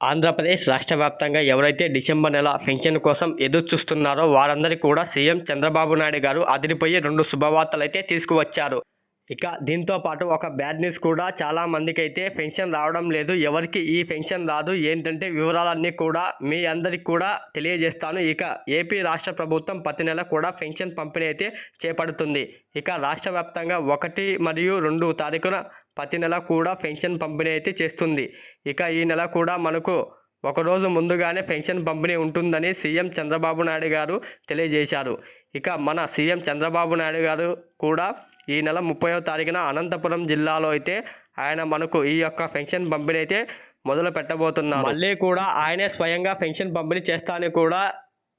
ఆంధ్రప్రదేశ్ రాష్ట్ర వ్యాప్తంగా ఎవరైతే డిసెంబర్ నెల పెన్షన్ కోసం ఎదురు చూస్తున్నారో వారందరికీ కూడా సీఎం చంద్రబాబు నాయుడు గారు అదిరిపోయి రెండు శుభవార్తలు అయితే తీసుకువచ్చారు. ఇక దీంతో పాటు ఒక బ్యాడ్ న్యూస్ కూడా చాలా మందికి అయితే పెన్షన్ రావడం లేదు. ఎవరికి ఈ పెన్షన్ రాదు ఏంటంటే వివరాలన్నీ కూడా మీ అందరికి కూడా తెలియజేస్తాను. ఇక ఏపీ రాష్ట్ర ప్రభుత్వం ప్రతి నెల కూడా పెన్షన్ పంపిణీ అయితే చేపడుతుంది. ఇక రాష్ట్ర వ్యాప్తంగా ఒకటి మరియు రెండు తారీఖున ప్రతి నెల కూడా పెన్షన్ పంపిణీ అయితే చేస్తుంది. ఇక ఈ నెల కూడా మనకు ఒకరోజు ముందుగానే పెన్షన్ పంపిణీ ఉంటుందని సీఎం చంద్రబాబు నాయుడు గారు తెలియజేశారు. ఇక మన సీఎం చంద్రబాబు నాయుడు గారు కూడా ఈ నెల ముప్పైవ తారీఖున అనంతపురం జిల్లాలో అయితే ఆయన మనకు ఈ యొక్క పెన్షన్ పంపిణీ అయితే మొదలు పెట్టబోతున్నారు మళ్ళీ కూడా ఆయనే స్వయంగా పెన్షన్ పంపిణీ చేస్తానని కూడా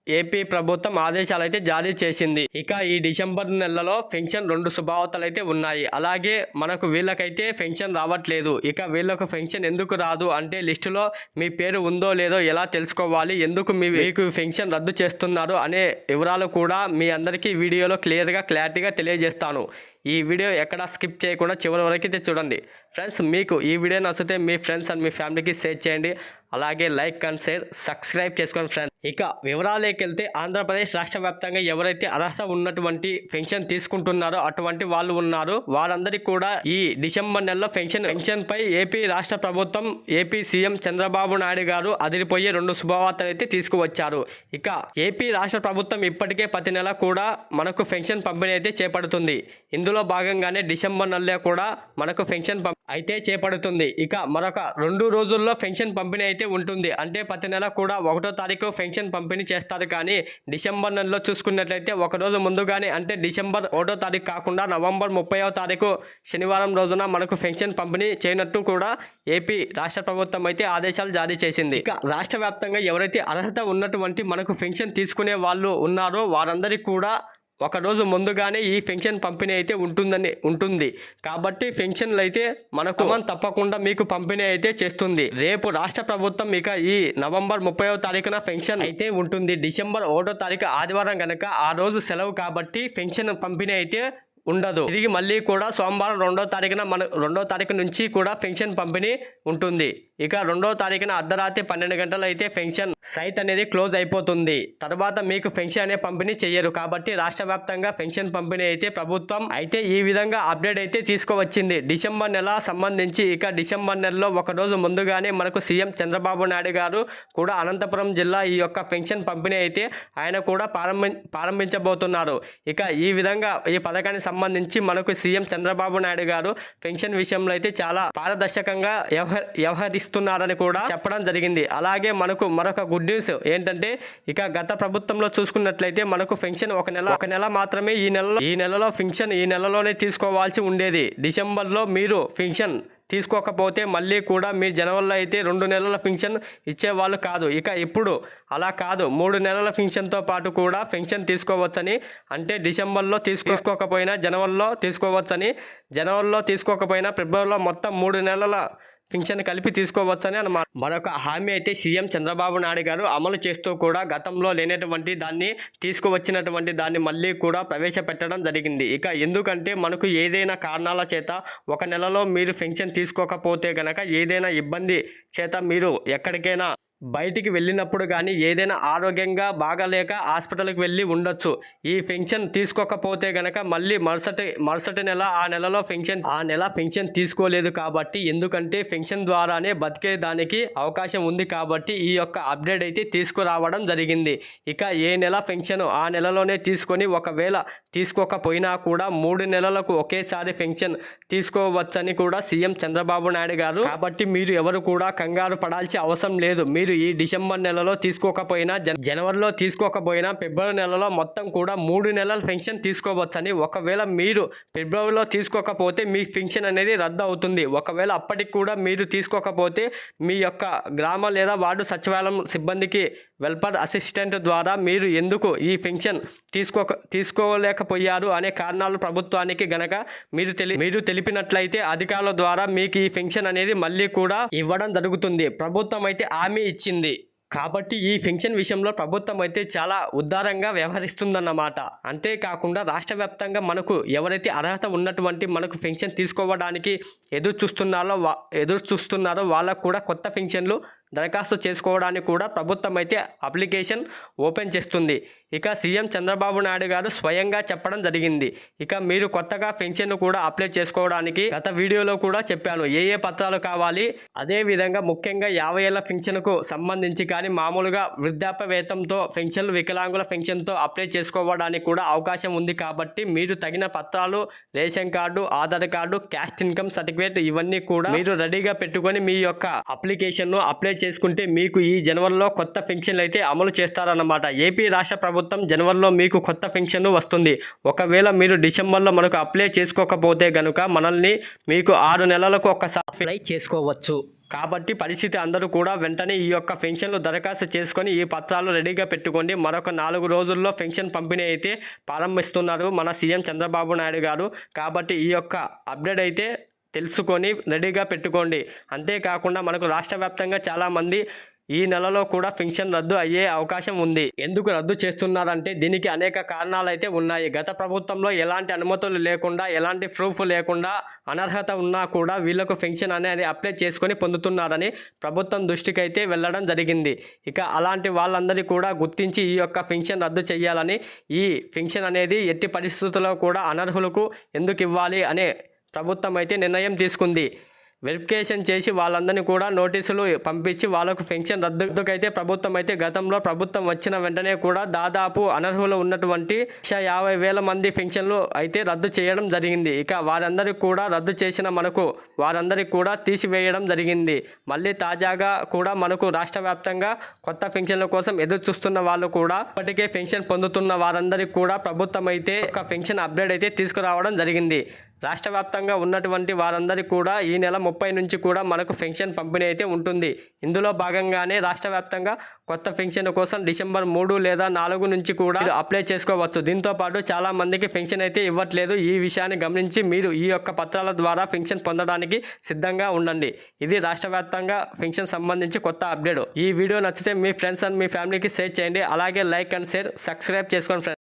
ఏపీ ప్రభుత్వం ఆదేశాలు అయితే జారీ చేసింది. ఇక ఈ డిసెంబర్ నెలలో పెన్షన్ రెండు శుభావతలు అయితే ఉన్నాయి. అలాగే మనకు వీళ్ళకైతే పెన్షన్ రావట్లేదు. ఇక వీళ్ళకు పెన్షన్ ఎందుకు రాదు అంటే లిస్టులో మీ పేరు ఉందో లేదో ఎలా తెలుసుకోవాలి? ఎందుకు మీ మీకు పెన్షన్ రద్దు చేస్తున్నారు? అనే వివరాలు కూడా మీ అందరికీ వీడియోలో క్లియర్గా క్లారిటీగా తెలియజేస్తాను. ఈ వీడియో ఎక్కడ స్కిప్ చేయకుండా చివరి వరకు అయితే చూడండి. ఫ్రెండ్స్ మీకు ఈ వీడియో నచ్చితే మీ ఫ్రెండ్స్ అండ్ మీ ఫ్యామిలీకి షేర్ చేయండి. అలాగే లైక్ అండ్ షేర్ సబ్స్క్రైబ్ చేసుకోండి ఫ్రెండ్స్. ఇక వివరాలకి వెళ్తే ఆంధ్రప్రదేశ్ రాష్ట్ర వ్యాప్తంగా ఎవరైతే అర్హత ఉన్నటువంటి పెన్షన్ తీసుకుంటున్నారో అటువంటి వాళ్ళు ఉన్నారు. వారందరికీ కూడా ఈ డిసెంబర్ నెలలో పెన్షన్ పెన్షన్ పై ఏపీ రాష్ట్ర ప్రభుత్వం ఏపీ సీఎం చంద్రబాబు నాయుడు గారు అదిరిపోయే రెండు శుభవార్తలు అయితే తీసుకువచ్చారు. ఇక ఏపీ రాష్ట్ర ప్రభుత్వం ఇప్పటికే ప్రతి నెల కూడా మనకు పెన్షన్ పంపిణీ అయితే చేపడుతుంది. ఇందులో భాగంగానే డిసెంబర్ నెలలో కూడా మనకు పెన్షన్ పంపి అయితే చేపడుతుంది. ఇక మరొక రెండు రోజుల్లో పెన్షన్ పంపిణీ అయితే ఉంటుంది. అంటే ప్రతి నెల కూడా ఒకటో తారీఖు పెన్షన్ పంపిణీ చేస్తారు. కానీ డిసెంబర్ నెలలో చూసుకున్నట్లయితే ఒకరోజు ముందుగానే అంటే డిసెంబర్ ఒకటో తారీఖు కాకుండా నవంబర్ ముప్పైవ తారీఖు శనివారం రోజున మనకు పెన్షన్ పంపిణీ చేయనట్టు కూడా ఏపీ రాష్ట్ర ప్రభుత్వం అయితే ఆదేశాలు జారీ చేసింది. ఇక రాష్ట్ర వ్యాప్తంగా ఎవరైతే అర్హత ఉన్నటువంటి మనకు పెన్షన్ తీసుకునే వాళ్ళు ఉన్నారో వారందరికీ కూడా ఒక రోజు ముందుగానే ఈ పెన్షన్ పంపిణీ అయితే ఉంటుందని ఉంటుంది. కాబట్టి పెన్షన్లు అయితే మనకు క్రమం తప్పకుండా మీకు పంపిణీ అయితే చేస్తుంది. రేపు రాష్ట్ర ప్రభుత్వం ఇక ఈ నవంబర్ ముప్పైవ తారీఖున పెన్షన్ అయితే ఉంటుంది. డిసెంబర్ ఒకటో తారీఖు ఆదివారం కనుక ఆ రోజు సెలవు కాబట్టి పెన్షన్ పంపిణీ అయితే ఉండదు. తిరిగి మళ్ళీ కూడా సోమవారం రెండో తారీఖున మన రెండో తారీఖు నుంచి కూడా పెన్షన్ పంపిణీ ఉంటుంది. ఇక రెండో తారీఖున అర్ధరాత్రి పన్నెండు గంటలు అయితే పెన్షన్ సైట్ అనేది క్లోజ్ అయిపోతుంది. తర్వాత మీకు పెన్షన్ అనే పంపిణీ చేయరు. కాబట్టి రాష్ట్ర వ్యాప్తంగా పెన్షన్ పంపిణీ అయితే ప్రభుత్వం అయితే ఈ విధంగా అప్డేట్ అయితే తీసుకువచ్చింది. డిసెంబర్ నెల సంబంధించి ఇక డిసెంబర్ నెలలో ఒక రోజు ముందుగానే మనకు సీఎం చంద్రబాబు నాయుడు గారు కూడా అనంతపురం జిల్లా ఈ యొక్క పెన్షన్ పంపిణీ అయితే ఆయన కూడా ప్రారంభి ప్రారంభించబోతున్నారు. ఇక ఈ విధంగా ఈ పథకానికి సంబంధించి మనకు సీఎం చంద్రబాబు నాయుడు గారు పెన్షన్ విషయంలో అయితే చాలా పారదర్శకంగా వ్యవహ ఇస్తున్నారని కూడా చెప్పడం జరిగింది. అలాగే మనకు మరొక గుడ్ న్యూస్ ఏంటంటే ఇక గత ప్రభుత్వంలో చూసుకున్నట్లయితే మనకు పెన్షన్ ఒక నెల ఒక నెల మాత్రమే ఈ నెలలో ఈ నెలలో పెన్షన్ ఈ నెలలోనే తీసుకోవాల్సి ఉండేది. డిసెంబర్లో మీరు పెన్షన్ తీసుకోకపోతే మళ్ళీ కూడా మీ జనవరిలో అయితే రెండు నెలల పెన్షన్ ఇచ్చేవాళ్ళు కాదు. ఇక ఇప్పుడు అలా కాదు. మూడు నెలల పెన్షన్తో పాటు కూడా పెన్షన్ తీసుకోవచ్చని అంటే డిసెంబర్లో తీసుకోకపోయినా జనవరిలో తీసుకోవచ్చని జనవరిలో తీసుకోకపోయినా ఫిబ్రవరిలో మొత్తం మూడు నెలల పింఛన్ కలిపి తీసుకోవచ్చని అన్నమాట మరొక హామీ అయితే సీఎం చంద్రబాబు నాయుడు గారు అమలు చేస్తూ కూడా గతంలో లేనటువంటి దాన్ని తీసుకువచ్చినటువంటి దాన్ని మళ్ళీ కూడా ప్రవేశపెట్టడం జరిగింది. ఇక ఎందుకంటే మనకు ఏదైనా కారణాల చేత ఒక నెలలో మీరు పెన్షన్ తీసుకోకపోతే గనక ఏదైనా ఇబ్బంది చేత మీరు ఎక్కడికైనా బయటికి వెళ్ళినప్పుడు కానీ ఏదైనా ఆరోగ్యంగా బాగాలేక హాస్పిటల్కి వెళ్ళి ఉండొచ్చు. ఈ పెన్షన్ తీసుకోకపోతే గనక మళ్ళీ మరుసటి మరుసటి నెల ఆ నెలలో పెన్షన్ ఆ నెల పెన్షన్ తీసుకోలేదు కాబట్టి ఎందుకంటే పెన్షన్ ద్వారానే బతికే దానికి అవకాశం ఉంది కాబట్టి ఈ యొక్క అప్డేట్ అయితే తీసుకురావడం జరిగింది. ఇక ఏ నెల పెన్షన్ ఆ నెలలోనే తీసుకొని ఒకవేళ తీసుకోకపోయినా కూడా మూడు నెలలకు ఒకేసారి పెన్షన్ తీసుకోవచ్చని కూడా సీఎం చంద్రబాబు నాయుడు గారు. కాబట్టి మీరు ఎవరు కూడా కంగారు పడాల్సిన అవసరం లేదు. మీరు ఈ డిసెంబర్ నెలలో తీసుకోకపోయినా జనవరిలో తీసుకోకపోయినా ఫిబ్రవరి నెలలో మొత్తం కూడా మూడు నెలల పెన్షన్ తీసుకోవచ్చని ఒకవేళ మీరు ఫిబ్రవరిలో తీసుకోకపోతే మీ పెన్షన్ అనేది రద్దు అవుతుంది. ఒకవేళ అప్పటికి కూడా మీరు తీసుకోకపోతే మీ యొక్క గ్రామ లేదా వార్డు సచివాలయం సిబ్బందికి వెల్ఫేర్ అసిస్టెంట్ ద్వారా మీరు ఎందుకు ఈ పెన్షన్ తీసుకోక తీసుకోలేకపోయారు అనే కారణాలు ప్రభుత్వానికి గనక మీరు తెలి మీరు తెలిపినట్లయితే అధికారుల ద్వారా మీకు ఈ పెన్షన్ అనేది మళ్ళీ కూడా ఇవ్వడం జరుగుతుంది. ప్రభుత్వం అయితే హామీ ఇచ్చింది కాబట్టి ఈ పెన్షన్ విషయంలో ప్రభుత్వం అయితే చాలా ఉదారంగా వ్యవహరిస్తుందన్నమాట. అంతేకాకుండా రాష్ట్ర వ్యాప్తంగా మనకు ఎవరైతే అర్హత ఉన్నటువంటి మనకు పెన్షన్ తీసుకోవడానికి ఎదురు చూస్తున్నారో వా- ఎదురు చూస్తున్నారో వాళ్ళకు కూడా కొత్త పెన్షన్లు దరఖాస్తు చేసుకోవడానికి కూడా ప్రభుత్వం అయితే అప్లికేషన్ ఓపెన్ చేస్తుంది. ఇక సీఎం చంద్రబాబు నాయుడు గారు స్వయంగా చెప్పడం జరిగింది. ఇక మీరు కొత్తగా పెన్షన్ కూడా అప్లై చేసుకోవడానికి గత వీడియోలో కూడా చెప్పాను. ఏ ఏ పత్రాలు కావాలి? అదే విధంగా ముఖ్యంగా యాభై ఏళ్ళ పెన్షన్కు సంబంధించి కానీ మామూలుగా వృద్ధాప్య వేతంతో పెన్షన్లు వికలాంగుల పెన్షన్తో అప్లై చేసుకోవడానికి కూడా అవకాశం ఉంది కాబట్టి మీరు తగిన పత్రాలు ration card Aadhaar card caste income certificate ఇవన్నీ కూడా మీరు రెడీగా పెట్టుకొని మీ యొక్క అప్లికేషన్ను అప్లై చేసుకుంటే మీకు ఈ జనవరిలో కొత్త పెన్షన్లు అయితే అమలు చేస్తారన్నమాట. ఏపీ రాష్ట్ర ప్రభుత్వం జనవరిలో మీకు కొత్త పెన్షన్ వస్తుంది. ఒకవేళ మీరు డిసెంబర్లో మనకు అప్లై చేసుకోకపోతే గనుక మనల్ని మీకు ఆరు నెలలకు ఒకసారి అప్లై చేసుకోవచ్చు. కాబట్టి పరిస్థితి అందరూ కూడా వెంటనే ఈ యొక్క పెన్షన్లు దరఖాస్తు చేసుకొని ఈ పత్రాలు రెడీగా పెట్టుకోండి. మరొక నాలుగు రోజుల్లో పెన్షన్ పంపిణీ అయితే ప్రారంభిస్తున్నారు మన సీఎం చంద్రబాబు నాయుడు గారు. కాబట్టి ఈ యొక్క అప్డేట్ అయితే తెలుసుకొని రెడీగా పెట్టుకోండి. అంతేకాకుండా మనకు రాష్ట్ర వ్యాప్తంగా చాలామంది ఈ నెలలో కూడా పెన్షన్ రద్దు అయ్యే అవకాశం ఉంది. ఎందుకు రద్దు చేస్తున్నారంటే దీనికి అనేక కారణాలు అయితే ఉన్నాయి. గత ప్రభుత్వంలో ఎలాంటి అనుమతులు లేకుండా ఎలాంటి ప్రూఫ్ లేకుండా అనర్హత ఉన్నా కూడా వీళ్ళకు పెన్షన్ అనేది అప్లై చేసుకొని పొందుతున్నారని ప్రభుత్వం దృష్టికి అయితే వెళ్ళడం జరిగింది. ఇక అలాంటి వాళ్ళందరినీ కూడా గుర్తించి ఈ యొక్క పెన్షన్ రద్దు చేయాలని ఈ పెన్షన్ అనేది ఎట్టి పరిస్థితుల్లో కూడా అనర్హులకు ఎందుకు ఇవ్వాలి అనే ప్రభుత్వం అయితే నిర్ణయం తీసుకుంది. వెరిఫికేషన్ చేసి వాళ్ళందరినీ కూడా నోటీసులు పంపించి వాళ్ళకు పెన్షన్ రద్దుకైతే ప్రభుత్వం అయితే గతంలో ప్రభుత్వం వచ్చిన వెంటనే కూడా దాదాపు అనర్హులు ఉన్నటువంటి యాభై వేల మంది పెన్షన్లు అయితే రద్దు చేయడం జరిగింది. ఇక వారందరికీ కూడా రద్దు చేసిన మనకు వారందరికీ కూడా తీసివేయడం జరిగింది. మళ్ళీ తాజాగా కూడా మనకు రాష్ట్ర వ్యాప్తంగా కొత్త పెన్షన్ల కోసం ఎదురు చూస్తున్న వాళ్ళు కూడా ఇప్పటికే పెన్షన్ పొందుతున్న వారందరికీ కూడా ప్రభుత్వం అయితే ఒక పెన్షన్ అప్డేట్ అయితే తీసుకురావడం జరిగింది. రాష్ట్ర వ్యాప్తంగా ఉన్నటువంటి వారందరికీ కూడా ఈ నెల ముప్పై నుంచి కూడా మనకు పెన్షన్ పంపిణీ అయితే ఉంటుంది. ఇందులో భాగంగానే రాష్ట్ర వ్యాప్తంగా కొత్త పెన్షన్ కోసం డిసెంబర్ మూడు లేదా నాలుగు నుంచి కూడా అప్లై చేసుకోవచ్చు. దీంతో పాటు చాలా మందికి పెన్షన్ అయితే ఇవ్వట్లేదు. ఈ విషయాన్ని గమనించి మీరు ఈ యొక్క పత్రాల ద్వారా పెన్షన్ పొందడానికి సిద్ధంగా ఉండండి. ఇది రాష్ట్ర వ్యాప్తంగా పెన్షన్ సంబంధించి కొత్త అప్డేట్. ఈ వీడియో నచ్చితే మీ ఫ్రెండ్స్ అండ్ మీ ఫ్యామిలీకి షేర్ చేయండి. అలాగే లైక్ అండ్ షేర్ సబ్స్క్రైబ్ చేసుకోండి ఫ్రెండ్స్.